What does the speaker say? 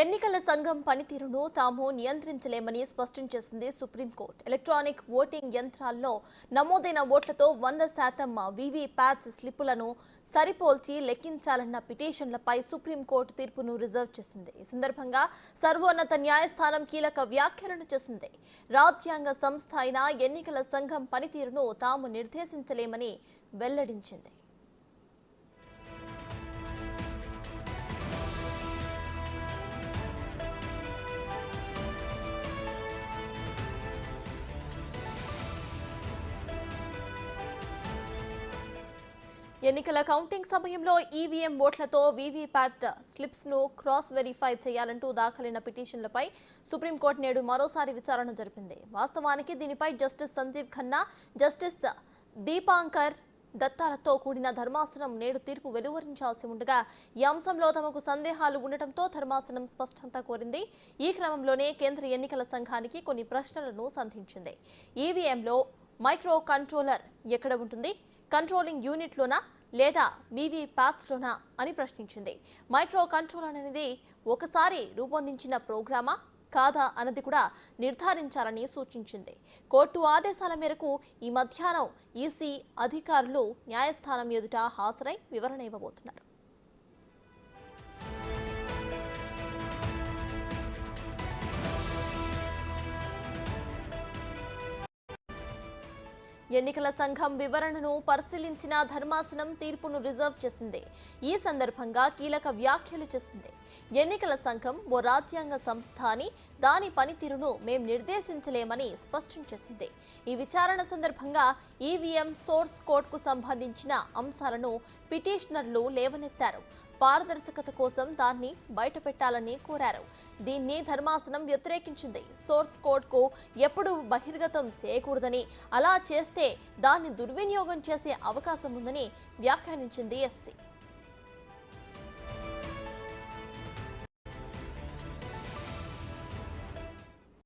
ఎన్నికల సంఘం పనితీరును తాము నియంత్రించలేమని స్పష్టం చేసింది సుప్రీంకోర్టు. ఎలక్ట్రానిక్ ఓటింగ్ యంత్రాల్లో నమోదైన ఓట్లతో వంద శాతం వీవీప్యాట్స్ స్లిప్పులను సరిపోల్చి లెక్కించాలన్న పిటిషన్లపై సుప్రీంకోర్టు తీర్పును రిజర్వ్ చేసింది. ఈ సందర్భంగా సర్వోన్నత న్యాయస్థానం కీలక వ్యాఖ్యలను చేసింది. రాజ్యాంగ సంస్థ అయిన ఎన్నికల సంఘం పనితీరును తాము నిర్దేశించలేమని వెల్లడించింది. ఎన్నికల కౌంటింగ్ సమయంలో ఈవీఎం ఓట్లతో వీవీప్యాట్ స్లిప్స్ను క్రాస్ వెరిఫై చేయాలంటూ దాఖలైన పిటిషన్లపై సుప్రీంకోర్టు నేడు మరోసారి విచారణ జరిపింది. వాస్తవానికి దీనిపై జస్టిస్ సంజీవ్ ఖన్నా జస్టిస్ దీపాంకర్ దత్తాలతో కూడిన ధర్మాసనం నేడు తీర్పు వెలువరించాల్సి ఉండగా ఈ అంశంలో తమకు సందేహాలు ఉండటంతో ధర్మాసనం స్పష్టత కోరింది. ఈ క్రమంలోనే కేంద్ర ఎన్నికల సంఘానికి కొన్ని ప్రశ్నలను సంధించింది. ఈవీఎంలో మైక్రో కంట్రోలర్ ఎక్కడ ఉంటుంది? కంట్రోలింగ్ యూనిట్లోనా లేదా మీవీ ప్యాట్స్లోనా అని ప్రశ్నించింది. మైక్రో కంట్రోల్ అనేది ఒకసారి రూపొందించిన ప్రోగ్రామా? కాదా అన్నది కూడా నిర్ధారించాలని సూచించింది. కోర్టు ఆదేశాల మేరకు ఈ మధ్యాహ్నం ఈసీ అధికారులు న్యాయస్థానం ఎదుట హాజరై వివరణ ఇవ్వబోతున్నారు. ఎన్నికల సంఘం వివరణను పరిశీలించిన ధర్మాసనం తీర్పును రిజర్వ్ చేసింది. ఈ సందర్భంగా కీలక వ్యాఖ్యలు చేసింది. ఎన్నికల సంఘం ఓ రాజ్యాంగ సంస్థ అని దాని పనితీరును మేం నిర్దేశించలేమని స్పష్టం చేసింది. ఈ విచారణ సందర్భంగా ఈవీఎం సోర్స్ కోడ్కు సంబంధించిన అంశాలను పిటిషనర్లు లేవనెత్తారు. పారదర్శకత కోసం దాన్ని బయటపెట్టాలని కోరారు. దీన్ని ధర్మాసనం వ్యతిరేకించింది. సోర్స్ కోడ్కు ఎప్పుడూ బహిర్గతం చేయకూడదని అలా చేస్తే దాన్ని దుర్వినియోగం చేసే అవకాశం ఉందని వ్యాఖ్యానించింది ఎస్సీ.